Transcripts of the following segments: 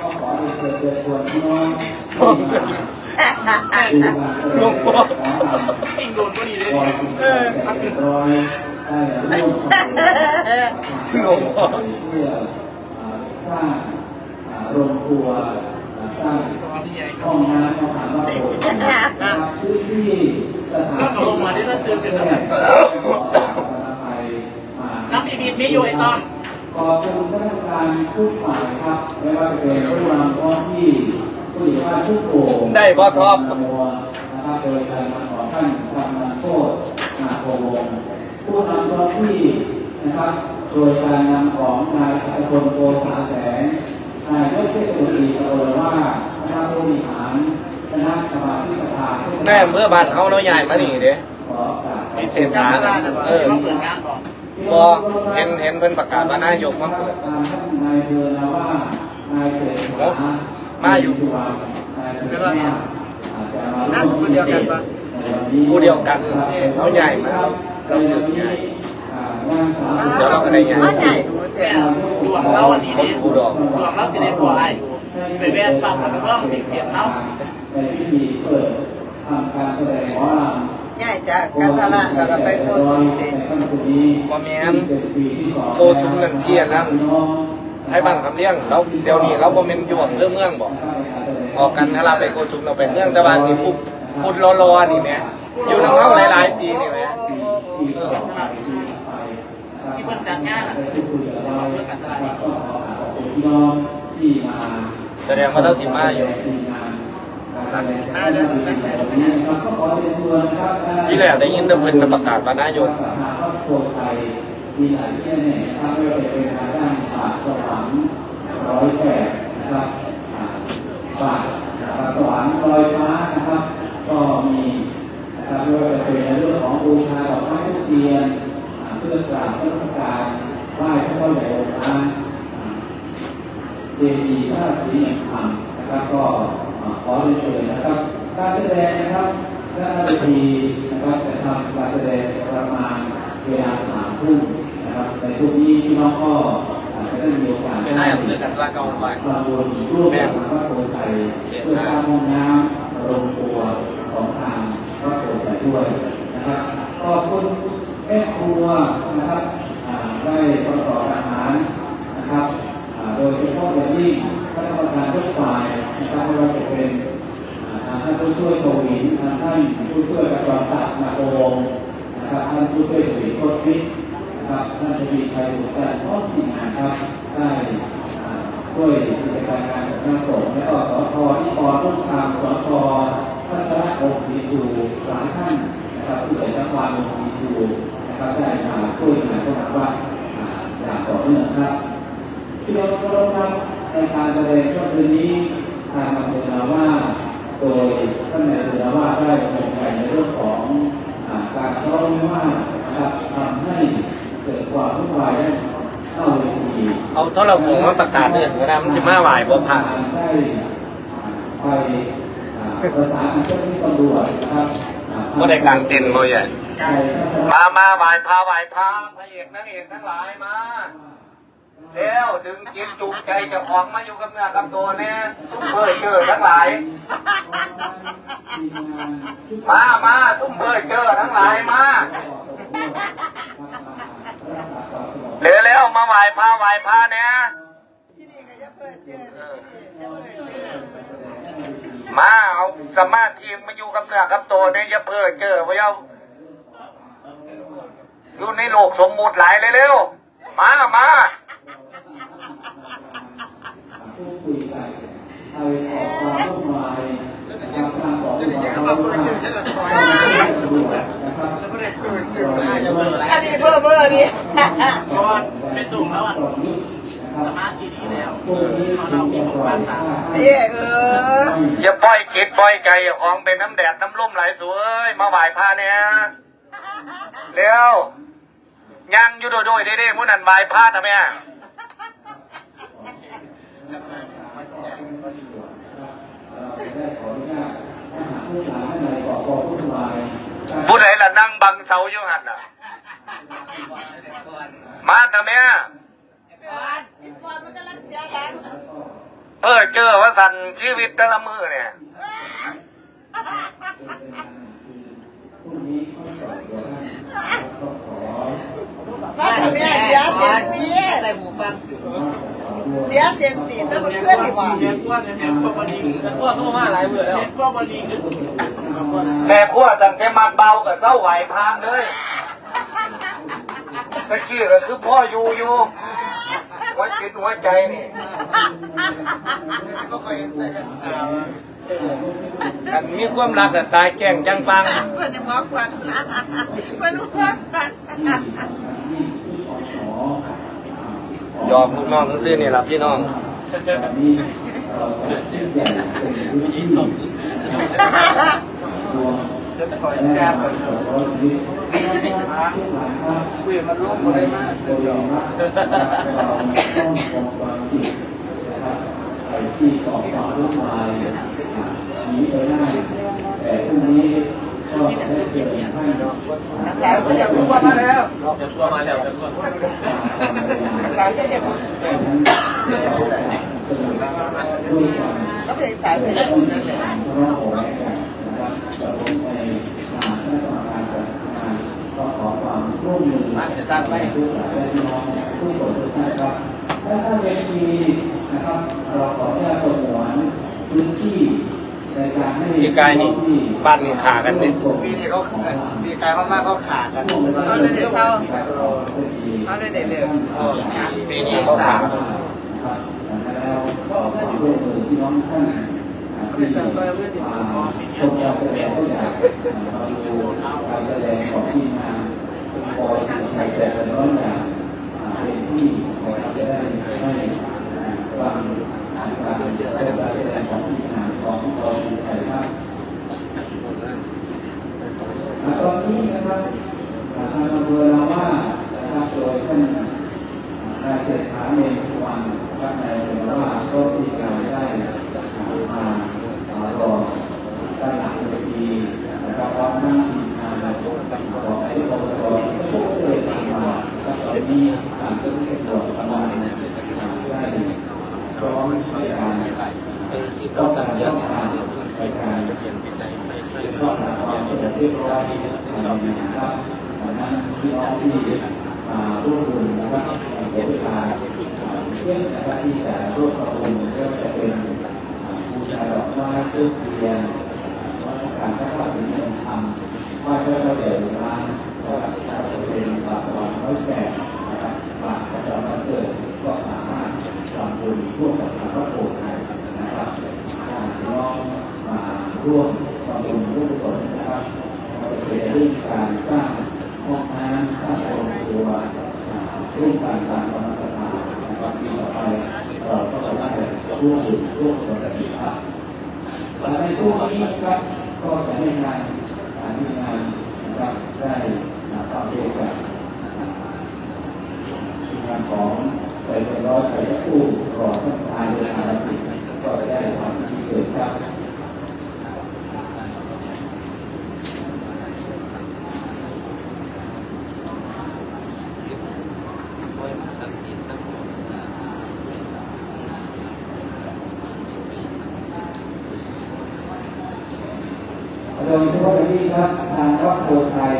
ก็ขอให้เกิดเกิดส่วนที่น้องหลวงพ่อติงโดนก็ดีเลยเออร้อยได้ร่วมหลวงพ่อเพื่อสร้างโรงครัวสร้างห้องน้ำห้องน้ำว่าโบสถ์พื้นที่สถานก็ลงมาได้แล้วเตือเป็นอะไรน้ำบีบีไม่อยู่ไอ้ต้อม ขอบคุณท่านผู้การทุกฝ่ายครับไม่ว่าจะเป็นผู้นำท้องที่ผู้ใหญ่บ้านทุกโป่งได้บ่ท็อปนะครับโดยการนำของท่านกำนันโทษนาโพวงศ์ผู้นำท้องที่นะครับโดยการนำของนายอัตพลโกษาแสงนายกเทศมนตรีตำบลว่าคณะผู้บริหารคณะสมาชิกสภาแม่เมื่อบ้านเขาเนาะใหญ่มานี่เด้ขอกราบพิเศษฐานเออ ต้องเปิดงานก่อนบอเห็นเห็นเพิ่นประกาศว่านายกมาเปิดตามท่านนายเดินแล้วว่านายเศรษฐามาอยู่สุวรรณนายเดินว่าอาจจะมาน่าจะคนเดียวกันปะผู้เดียวกันเนี่ยเขาใหญ่มากเราถึงใหญ่เดี๋ยวเราก็ได้ใหญ่ว่าใหญ่ดูแต่ดวงเล่าอันนี้ดิผู้ดอกดวงเล่าสิได้พอไอ้ไปแวะปั๊มกับเรื่องสิเพียนเนาะในพิธีเปิดทำการแสดงหม อลำใหญ่จากกันทละแล้วก็ไปโกสุมติบ่แม่นโกสุมนั่นเพี้ยนนั่นไทยบ้านคำเลี้ยงเราเดี๋ยวนี้เราบ่แม่นอยู่อำเภอเมืองบ่ออกกันถ้าเราไปโกสุมเราไปเมืองแต่ว่านี่พูดพูดรอๆนี่แหมอยู่นำเฮาหลายๆปีนี่แหมที่เพิ่นจัดงานอะเพื่อกันตลาดนี้แสดงว่าเราสิมาอยู่ ที่แรกได้ยินแต่เพิ่นประกาศว่านายกมีหลายที่เนี่ยถ้าไม่ว่าจะเป็นทางด้านปากสวรรค์ร้อยแปดนะครับอ่าปากปากสวรรค์ลอยฟ้านะครับ ก็มีนะครับไม่ว่าจะเป็นในเรื่องของบูชาดอกไม้ทุกเทียนอ่าเพื่อกราบพระราชการไหว้พระพ่อใหญ่องค์พระอ่าเจดีย์พระศรีแห่งธรรมนะครับก็ขอเรียนเชิญนะครับ การแสดงนะครับ ด้านเวทีนะครับจะทำการแสดงประมาณเวลาสามทุ่มนะครับในช่วงนี้พี่น้องก็อาจจะได้มีโอกาสเป็นนายอำเภอกันทะเก่าไปประมูลร่วมกับพระโพธิ์ชัยเพื่อสร้างห้องน้ำโรงครัวของทางพระโพธิ์ชัยด้วยนะครับขอบคุณแม่ครัวนะครับได้ประกอบอาหารนะครับโดยเฉพาะอย่างยิ่งคณะกรรมการทุกฝ่ายนะครับไม่ว่าจะเป็น ท่านผู้ช่วยโควิดทางท่านผู้ช่วยกระทรวงศักดิ์มาโกงนะครับท่านผู้ช่วยสุริโคตรวิทย์นะครับท่านทวีชัยสุขการพร้อมทีมงานครับได้ช่วยกิจการงานของคณะสงฆ์และก็สทที่ปอรุ่งคามสทท่านชนะองค์ศรีจูหลายท่านนะครับผู้ใหญ่จังหวัดองค์ศรีจูนะครับได้มาช่วยงานพวกเราว่าอย่างต่อเนื่องครับพี่น้องเคารพครับในการแสดงก็คืนนี้ทางอำเภอนาว่า โดยท่านนายอำเภอนาว่าได้ดำเนินการในเรื่องของอ่าการทะเลาะวิวาทนะครับทำให้เกิดความวุ่นวายได้เข้าเวทีเอาโทรโขงมาประกาศเด้อเวลามันสิมาไหวบ่ผ่านได้ไปอ่าประสานกับเจ้าหน้าที่ตำรวจนะครับอ่บ่ได้กางเต็นท์บ่ใหญ่ไปมามาไหวพาไหวพาพระเอกนางเอกทั้งหลายมา เร็วดึงจิตจูงใจเจ้าของมาอยู่กับเนื้อกับตัวแน่ซุ่มเบยเจอทั้งหลาย มามาซุ่มเบยเจอทั้งหลายมาเร็วเร็วมาไหวพาไหวพาเนี่ยที่นี่ก็จะเนี่จะเปิดเจอมาเอาสมาธิมาอยู่กับเนื้อกับตัวเนี่ยอย่าเพ้อเจอพะเยาอยู่ในโลกสมมุติหลายเลยเร็วมามา พูดคุยกันไปขอความร่วมมือนะครับสร้างความร่วมมือนะครับ อันนี้เบอร์เบอร์นี่ เพราะว่าไม่สูงแล้วอะสมาธิดีแล้วเพราะเรามีของบ้านตาเตี้เอออย่าปล่อยจิตปล่อยใจของเป็นน้ำแดดน้ำลมไหลสวยมาไหว้พระเนี่ยเร็วยังอยู่โดยๆเด้ๆมุนันไหว้พระทำไมอะได้ขออนุญาตถ้าหากผู้ามท่านใดขอขอผู้สบายผู้ใดล่ะนั่งบังเสาอยู่หันน่ะ มาทำไมอะอีปอนมันกำลังเสียแรงเออเจอว่าสันชีวิตแต่ละมือเนี่ยพรุ่งนี้ข้อสอบเดี๋ยวท่านก็ขอมาทำไมเสียเสียนตีใส่หูฟังเสียเสียนตีต้องมาเคลื่อนดีกว่าเรียนว่าเนี่ยเรียนพ่อบดีแล้วพ่อเข้ามาหลายเบื่อแล้วเรียนพ่อบดีคือแม่พวกตั้งแต่มาเบากับเศร้าไหวพานเลย ตะกี้ก็คือพ่ออยู่อยู่หัวจิตหัวใจนี่ก็คอยใส่แว่นตากันมีความรักแต่ตายแก่งจังปังเพื่อนยังว่าควันเพื่อนว่าควันยอมลูกน้องซื้อนี่ล่ะพี่น้องนี้เราจะชี้แจงเป็นพื้นที่รวม จะถอยแก้ไปสองร้อยลิตรครับคุยมันล้มมาได้มากสุดยอดว่าเราต้องคงความจิตนะครับไปที่สองสามรุ่ายหนีไปได้แต่พรุ่งนี้ก็ได้เจอท่านนักสาวก็อยากรู้ว่ามาแล้วจะชัวมาแล้วจะชัวสาวจะอยากรู้ด้วยความก็เป็นสาวจะอยากรู้นั่นแหละ มร่วมมือทุกหลายและน้องทุกคนทุกท่านครับและถ้าเวทีนะครับเราขออนุญาตสงวนพื้นที่ในการให้ปีกายนี่บ้านขากันเนี่ยปีนี้เขาปีกายเขามากเขาขากันเอาเลยเดี๋ยวเศร้าเอาเลยเดี๋ยวเดี๋ยวปีนี้เขาขาครับแล้วก็ขอร่วมมือพี่น้องท่านที่สั่งไปเพื่อนที่มาชมการแสดงก็อยากมาดูการแสดงของทีมงาน คอยใส่แต่ละน้อยอย่างเป็นที่เราจะได้ให้ความการแสดงการแสดงของทีมงาของเราใส่ครับตอนนี้นะครับทางอำเภอเราว่านะครับโดยท่านนายเศรษฐาเมฆสุวรรณท่านนายเป็นว่าก็ที่การได้มารอด้านหลังเวทีนะครับพร้อมนั่งทีมงานของไอ้ปปทผู้เสด็จมาแล้วตอนนี้การเพิ่มเติมตัวสมาชิกได้พร้อมในการ ต้องการรักษาในการก็สามารถจะเรียกร้องนะครับนั้นพี่น้องที่มาร่วมบุญนะครับในเวลาเรื่องสถานที่แต่ร่วมกับบุญก็จะเป็นบูชาดอกไม้เครื่องเทียนวัฒการพระธาตุสิงห์ธรรมว้พระเจ้าเดชร้านก็จะเป็นบาทวันร้อยแปดนะครับบาทประจำวันเกิดก็สามารถทำบุญร่วมกับทางพระโพธิ์ชัยนะครับถ้าพี่น้อง มาร่วมทำบุญร่วมกุศลนะครับก็จะเป็นเรื่องการสร้างห้องน้ำสร้างโรงครัวร่วมการตามธรรมสถานนะครับปีต่อไปเราก็จะได้ร่วมบุญร่วมกุศลกันอีกครับและในช่วงนี้นะครับก็จะให้งานการที่งานนะครับได้ทำเกี่ยวกับงานของใส่เป็นร้อยใส่ผู้รอท่านประธานโดยทางจิตก็ได้ทำที่เกิดครับ โดยเฉพาะอย่างยิ่งครับทางวัดโพชัย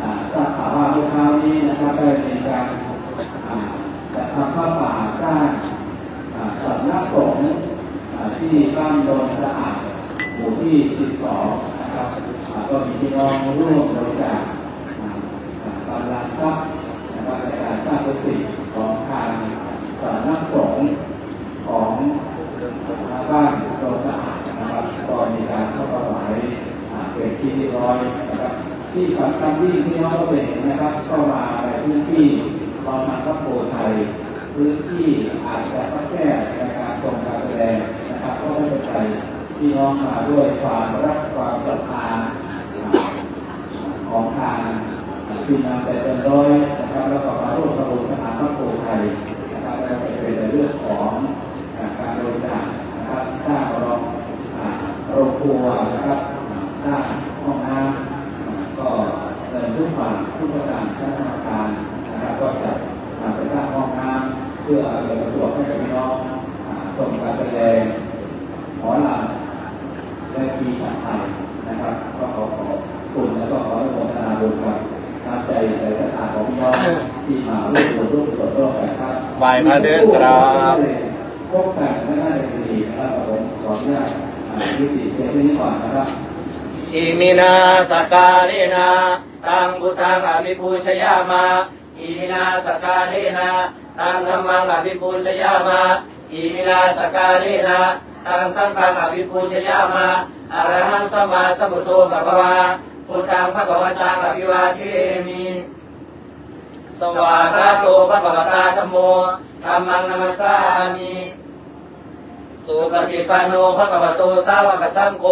อ่าทราบข่าวว่าเมื่อเช้านี้นะครับได้มี การอ่าจัดทำผ้าป่าสร้างสำนักสงฆ์อ่าที่บ้านโดนสะอาดหมู่ที่ 12 นะครับก็มีพี่น้องร่วมบริจาคอ่าอ่ากำลังทรัพย์นะครับในการสร้างกุฏิของทางสำนักสงฆ์ของบ้านโดนสะอาดนะครับก็มีการเข้าถวายเป็นที่เรียบร้อยนะครับที่สำคัญที่พี่น้องก็เห็นนะครับเข้ามาในพื้นที่ บางมันก็โพไทยพื้นที่อาจจะต้องแก้ในการตรงการแสดงนะครับก็ไม่เป็นไรพี่น้องมาด้วยความรักความศรัทธาของทางทีมงานแต่เป็นร้อยนะครับแล้วก็มาร่วมประมูลทหารพระโพไทยนะครับแล้วก็จะเป็นเรื่องของการบริจาคนะครับสร้างโรงอ่าโรงครัวนะครับสร้างห้องน้ำก็ เงินทุกบาททุกประการคณะกรรมการนะครับก็จะนำไปสร้างห้องน้ำเพื่อเอำนวยความสะดวกให้กับพี่น้องชมการแสดงหมอลำและปีชาติไทยนะครับ ก็ขอขอบคุณและก็ขออนุโมทนาบุญกับน้ำใจใส่ศรัทธาของพี่น้องที่มาร่วมบุญร่วมกุศลร่วมกันครับไหว้พระเด้อครับพบกันไม่ได้ในปีนะครับผมขออนุญาตยุติเพียงเท่านี้ก่อนนะครับ อิมินาสกาเลนะตังพุทังอภิปูชยามาอิมินาสกาเลนะตังธรรมังอภิปูชยามาอิมินาสกาเลนะตังสังฆังอภิปูชยามาอรหังสัมมาสัมพุทโธภะควาพุทธังภะคะวตังอภิวาเทมิสวากาโตภะคะวตาธัมโมธัมมังนัมสสามิ สุปฏิปันโนภะคะวะโตสาวกสังโฆ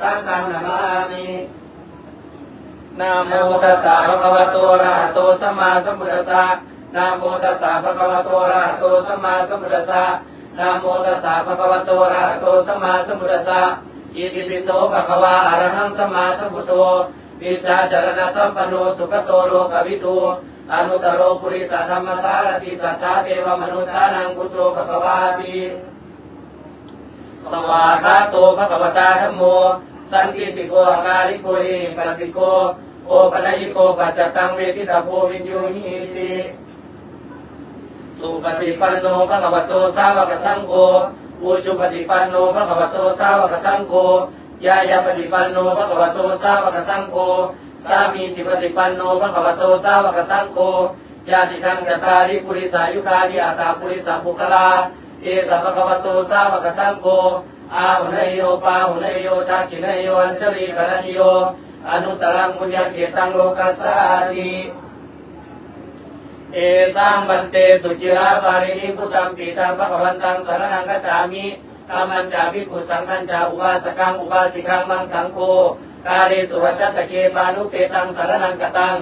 สังฆังนามามินะโมตัสสะภะคะวะโตอะระหะโตสัมมาสัมพุทธัสสะนะโมตัสสะภะคะวะโตอะระหะโตสัมมาสัมพุทธัสสะนะโมตัสสะภะคะวะโตอะระหะโตสัมมาสัมพุทธัสสะอิติปิโสภะคะวะอะระหังสัมมาสัมพุทโธวิชาจารณะสัมปันโนสุขโตโลกวิทูอนุตตโรปุริสธรรมสารติสัทธาเทวมนุสานังพุทโธภะคะวาติ สวากาโตภะคะวตาธัมโม สันติติโกอาการิโกเอปัสสิโก โอปัญญิโกปัจจตังเวทิตาโพวินยูหิติสุปฏิปันโนภะคะวโตสาวกสังโฆอุชุปฏิปันโนภะคะวโตสาวกสังโฆยายาปฏิปันโนภะคะวโตสาวกสังโฆสามีติปฏิปันโนภะคะวโตสาวกสังโฆญาติทังจตาริปุริสายุคาริอาตาปุริสาปุคลา เอสัพพะคะวะโตสาวกสังโฆอาหุนยโยปาหุนยโยทักขินยโยอัญชลีกรณิโยอนุตตรังมุญญาเกตังโลกัสสาติเอสังบันเตสุจิราปารินิพุตัมปีตังภะคะวันตังสารนังกัจฉามิธรรมันจาภิกขุสังฆัญจาอุบาสกังอุบาสิกังมังสังโฆกาเรตุวัชตะเคปานุเปตังสารนังกตัง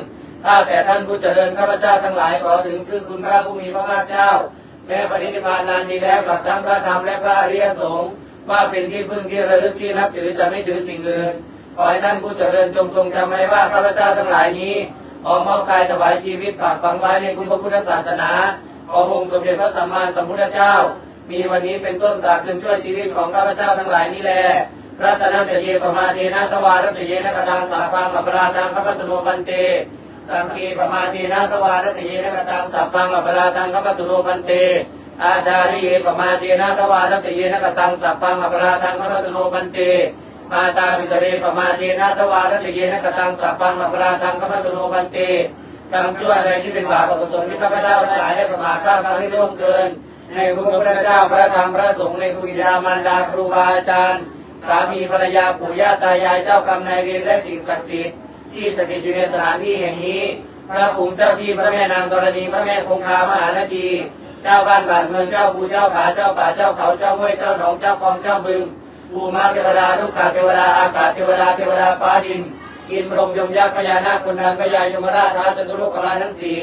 ข้าแต่ท่านผู้เจริญข้าพเจ้าทั้งหลายขอถึงซึ่งคุณพระผู้มีพระภาคเจ้า แม้ปฏิทินานานนี้แล้วกับทั้งพระธรรมและพระอริยสงฆ์ว่าเป็นที่พึ่งที่ระลึกที่นับถือจะไม่ถือสิ่งอื่นขอให้ท่านผู้เจริญจงทรงจำไว้ว่าข้าพเจ้าทั้งหลายนี้ออกมอบกายถวายชีวิตฝากฝังไว้ในคุณพระพุทธศาสนาขององค์สมเด็จพระสัมมาสัมพุทธเจ้า มีวันนี้เป็นต้นตราบจนช่วยชีวิตของข้าพเจ้าทั้งหลายนี้แลรัตนตเยปมาเทนะทวารัตเยนะกตังสาพังกัปราตังพระพัตโนบันเต สังคีปมาเทนะทวารัตเยนกตังสัพพังกัปราตังพระพัตโนบันเตอาจาริเยปมาเทนะทวารัตเยนกตังสัพพังกัปราตังพระพัตโนบันเตมาตาปิตเรปมาเทนะทวารัตเยนกตังสัพพังกัปราตังพระพัตโนบันเตกรรมชั่วอะไรที่เป็นบาปอกุศลที่ข้าพเจ้าทั้งหลายได้ประมาทพลาดพลั้งที่ล่วงเกิน ในพระพุทธเจ้าพระธรรมพระสงฆ์ในพระบิดามารดาครูบาอาจารย์ สามีภรรยาปู่ย่าตายายเจ้ากรรมนายเวรและสิ่งศักดิ์สิทธิ์ ที่สถิตอยู่ในสถานที่แห่งนี้ พระภูมิเจ้าที่พระแม่นางธรณีพระแม่คงคามหานาทีเจ้าบ้านบานเมืองเจ้าภูเจ้าผาเจ้าป่าเจ้าเขาเจ้าห้วยเจ้าหนองเจ้าคลองเจ้าบึงภูมาเทวดาทุกขาเทวดาอากาศเทวดาเทวดาฟ้าดินอินพรมยมยักษ์พญานาคคุณนางพญายมราชท้าวจตุโลกกลาทั้งสี่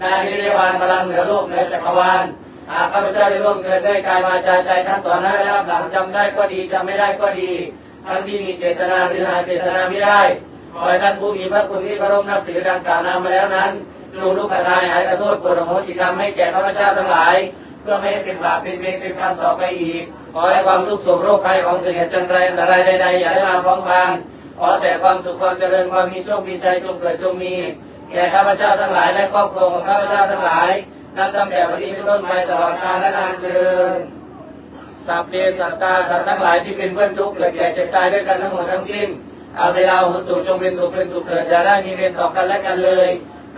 นานิริยวานพลังเหนือโลกเหนือจักรวาลหากข้าพเจ้าได้ร่วมเกินได้กายวาจาใจทั้งต่อนหน้าและหลังจำได้ก็ดีจำไม่ได้ก็ดี ทั้งที่มีเจตนาหรือหาเจตนาไม่ได้ ขอให้ท่านผู้มีพระคุณที่เคารพนับถือดังกล่าวนำมาแล้วนั้นจงรู้กระทายหายกระโทษโปรดอโหสิกรรมให้แก่ข้าพเจ้าทั้งหลาย เพื่อไม่ให้เป็นบาปเป็นเวรเป็นกรรมต่อไปอีก ขอให้ความทุกข์โศกโรคภัยของเสด็จจันไรอันตรายใดๆอย่าได้มาพ้อมพานขอแต่ความสุขความเจริญความมีโชคมีชัยจงเกิดจงมี แก่ข้าพเจ้าทั้งหลายและครอบครัวของข้าพเจ้าทั้งหลายนับตั้งแต่วันนี้เป็นต้นไปตลอดกาลและนานเทินสัพเพสัตตาสัตว์ทั้งหลายที่เป็นเพื่อนทุกข์เกิดแก่เจ็บตายด้วยกันทั้งหมดทั้งสิ้น อาเวลาหุนตุจงเป็นสุขเป็นสุขเกิดอย่าได้มีเวรต่อกันและกันเลย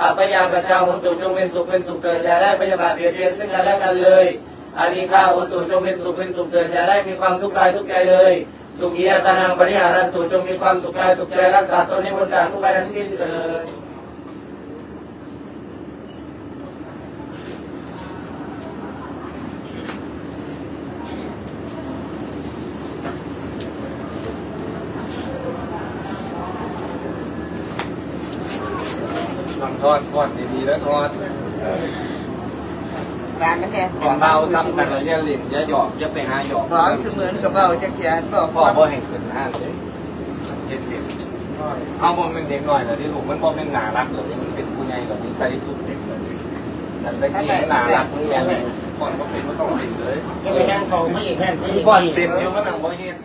อาปยาประชาหุนตุจงเป็นสุขเป็นสุขเกิดอย่าได้พยาบาทเบียดเบียนซึ่งกันและกันเลยอานิฆาหุนตุจงเป็นสุขเป็นสุขเกิดอย่าได้มีความทุกข์กายทุกข์ใจเลย สุขียตานังปริหารันตุจงมีความสุขกายสุขใจรักษาตนในบนการทุกไปทั้งสิ้นเกิด ทำทอดทอดดีๆแล้วทอดร้านมันแดงเบาซ้ำกันเราเรียกลิ้นอย่าหยอกอย่าไปหาหยอกร้อนเสมือนกับเบาจะเขียนบอกพ่อบ่ให้ขึ้นห้างเลยเฮ็ดเด็กเอาบ่เป็นเด็กน้อยเลยที่ลูกมันบ่เป็นหนารักเลยมันเป็นผู้ใหญ่แบบนี้ใส่สุดเด็กเลยแต่ตะกี้หนารักมึงแม่นก่อนก็เป็นก็ต้องเป็นเลยจะไปนั่งเฝ้าไม่เห็นแม่นไม่ก่ก่ออนนเต็มอยู่มันนั่งบ่เฮ็ด